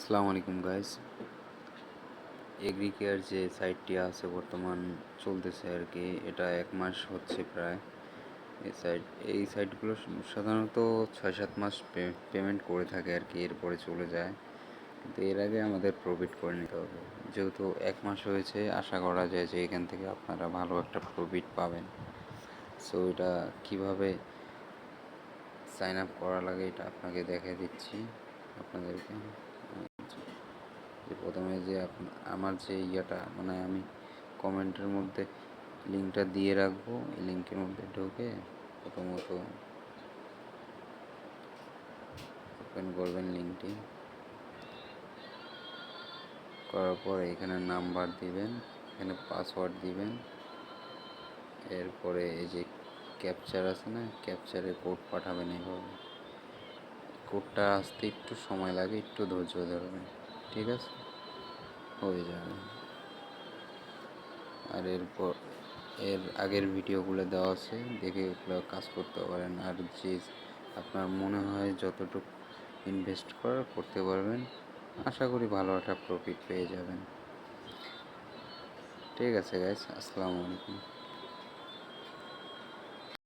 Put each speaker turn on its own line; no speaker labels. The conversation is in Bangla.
আসসালামু আলাইকুম গাইস এগ্রিকেয়ার যে সাইটটি আছে বর্তমান চলতেছে আর কি এটা এক মাস হচ্ছে প্রায়। এই সাইট এই সাইটগুলো সাধারণত ছয় সাত মাস পেমেন্ট করে থাকে আর কি এরপরে চলে যায়। কিন্তু এর আগে আমাদের প্রফিট করে নিতে হবে। যেহেতু এক মাস হয়েছে, আশা করা যায় যে এখান থেকে আপনারা ভালো একটা প্রফিট পাবেন। সো এটা কীভাবে সাইন আপ করা লাগে, এটা আপনাকে দেখে দিচ্ছি আপনাদেরকে। প্রথমে যে আমার যে ইয়েটা মানে আমি কমেন্টের মধ্যে লিঙ্কটা দিয়ে রাখব, এই লিঙ্কের মধ্যে ঢুকে প্রথমত ওপেন করবেন লিঙ্কটি। করার পর এখানে নাম্বার দিবেন, এখানে পাসওয়ার্ড দিবেন। এরপরে এই যে ক্যাপচার আছে না, ক্যাপচারে কোড পাঠাবেন এইভাবে। কোডটা আসতে একটু সময় লাগে, একটু ধৈর্য ধরবেন, ঠিক আছে? হয়ে যাবে। আর এরপর, এর আগের ভিডিওগুলো দেওয়া আছে, দেখে ওগুলো কাজ করতে পারেন। আর যে আপনার মনে হয় যতটুকু ইনভেস্ট করার, করতে পারবেন, আশা করি ভালো একটা প্রফিট পেয়ে যাবেন। ঠিক আছে গাইস আসসালামু আলাইকুম।